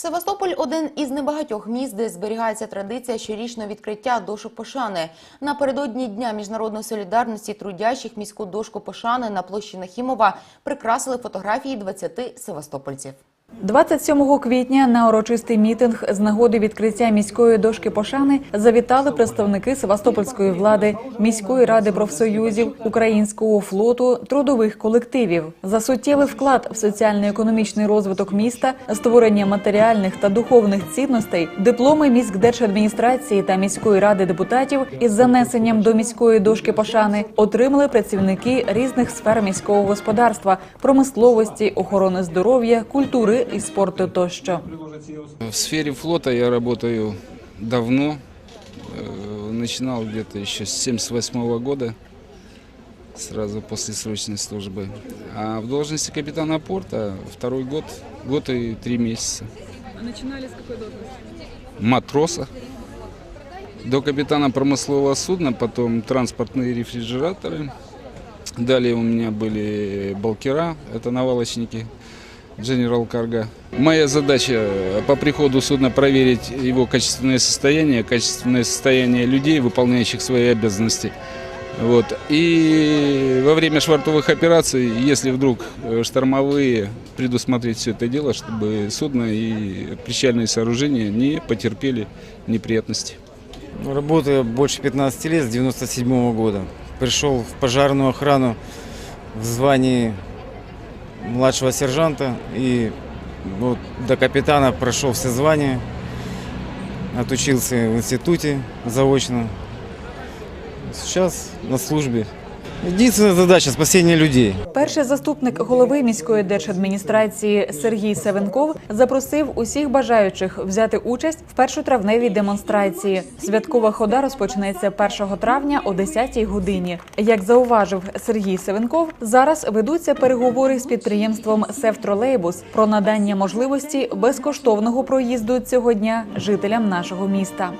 Севастополь один із небагатьох міст, де зберігається традиція щорічного відкриття дошок пошани. Напередодні Дня міжнародної солідарності трудящих міську дошку пошани на площі Нахімова прикрасили фотографії 20 севастопольців. 27 квітня на урочистий мітинг з нагоди відкриття міської дошки пошани завітали представники Севастопольської влади, міської ради профсоюзів, українського флоту, трудових колективів. За суттєвий вклад в соціально-економічний розвиток міста, створення матеріальних та духовних цінностей, дипломи міськдержадміністрації та міської ради депутатів із занесенням до міської дошки пошани отримали працівники різних сфер міського господарства, промисловості, охорони здоров'я, культури і спорту тощо. В сфере флота я работаю давно. Э, Начинал где-то еще с 78 года, сразу после срочной службы. А в должности капитана порта второй год, год и три месяца. Начинали з якої должності? Матроса. До капитана промыслового судна, потом транспортные рефрижераторы. Далее у меня были балкера, это навалочники, General Cargo. Моя задача э, по приходу судна проверить его качественное состояние, качественное состояние людей, выполняющих свои обязанности. Вот. И во время швартовых операций, если вдруг э, штормовые, предусмотреть все это дело, чтобы судно и причальные сооружения не потерпели неприятности. Работаю больше 15 лет, с 97 года. Пришел в пожарную охрану в звании младшего сержанта и вот до капитана прошел все звания, отучился в институте заочно. Сейчас на службе. Единственная задача – спасение людей. Перший заступник голови міської держадміністрації Сергій Савенков запросив усіх бажаючих взяти участь в першотравневій демонстрації. Святкова хода розпочнеться 1 травня о 10-й годині. Як зауважив Сергій Савенков, зараз ведуться переговори з підприємством «Севтролейбус» про надання можливості безкоштовного проїзду цього дня жителям нашого міста.